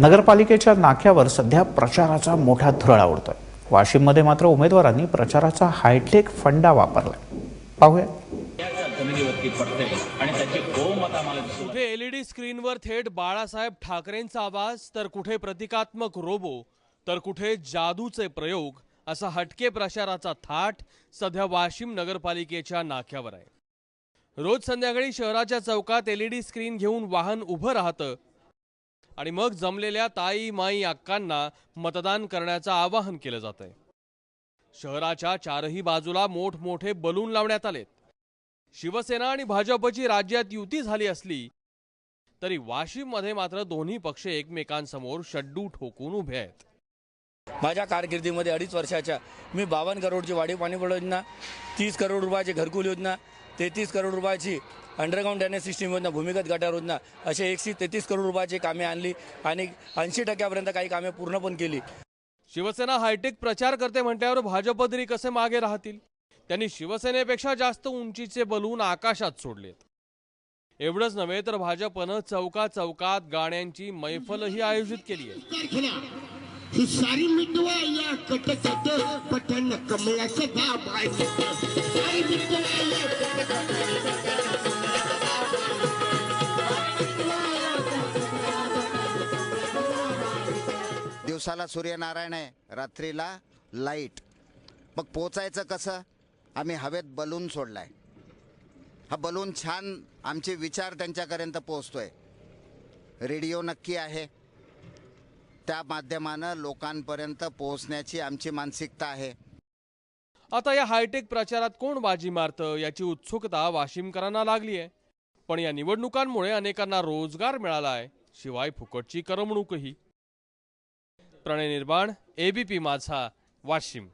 नगरपालिकेच्या नाक्यावर सध्या प्रचाराचा मोठा धुरळा उडतोय. वाशिममध्ये मात्र उमेदवारांनी प्रचाराचा हायटेक फंडा वापरला पाहूया. कुठे एलईडी स्क्रीनवर थेट बाळासाहेब ठाकरेंचा आवाज तर कुठे प्रतिकात्मक रोबो तर कुठे जादूचे प्रयोग असा हटके प्रचाराचा थाट सध्या वाशिम नगरपालिकेच्या नाक्यावर आहे. रोज संध्याकाळी शहराच्या चौकात एलईडी स्क्रीन घेऊन वाहन उभं राहतं आणि मग जमलेल्या ताई माई अक्कांना मतदान करण्याचं आवाहन केलं जातंय. शहराच्या चारही बाजूला मोठमोठे बलून लावण्यात आलेत. शिवसेना आणि भाजपची राज्यात युती झाली असली तरी वाशिममध्ये मात्र दोन्ही पक्ष एकमेकांसमोर शड्डू ठोकून उभे आहेत. माझ्या कारकिर्दीमध्ये अडीच वर्षाच्या मी बावन्न करोडची वाढीव पाणी योजना तीस करोड रुपयाची घरकुल योजना तेहतीस करोड रुपयाची अंडरग्राऊंड ड्रेनेज सिस्टीम योजना भूमिगत गटार योजना असे एकशे तेहतीस करोड रुपयाची कामे आणली आणि ऐंशी टक्क्यापर्यंत काही कामे पूर्ण पण केली. शिवसेना हायटेक प्रचार करते म्हटल्यावर भाजप तरी कसे मागे राहतील? त्यांनी शिवसेनेपेक्षा जास्त उंचीचे बलून आकाशात सोडलेत. एवढंच नव्हे तर भाजपनं चौका चौकात गाण्यांची मैफलही आयोजित केली आहे. कारखाना ही सारी मिटवा या कटकट पठण कमळाचं दाब आहे. दिवसाला सूर्यनारायण आहे रात्रीला लाइट. मग पोचायचं कसं? आम्ही हवेत बलून सोडला आहे हा बलून छान आमचे विचार त्यांच्यापर्यंत पोहोचतोय. रेडिओ नक्की आहे. त्या माध्यमानं लोकांपर्यंत पोहोचण्याची आमची मानसिकता आहे. आता या हायटेक प्रचारात कोण बाजी मारतं याची उत्सुकता वाशिमकरांना लागली आहे पण या निवडणुकांमुळे अनेकांना रोजगार मिळाला आहे शिवाय फुकटची करमणूकही. प्रणय निर्माण एबीपी माझा वाशिम.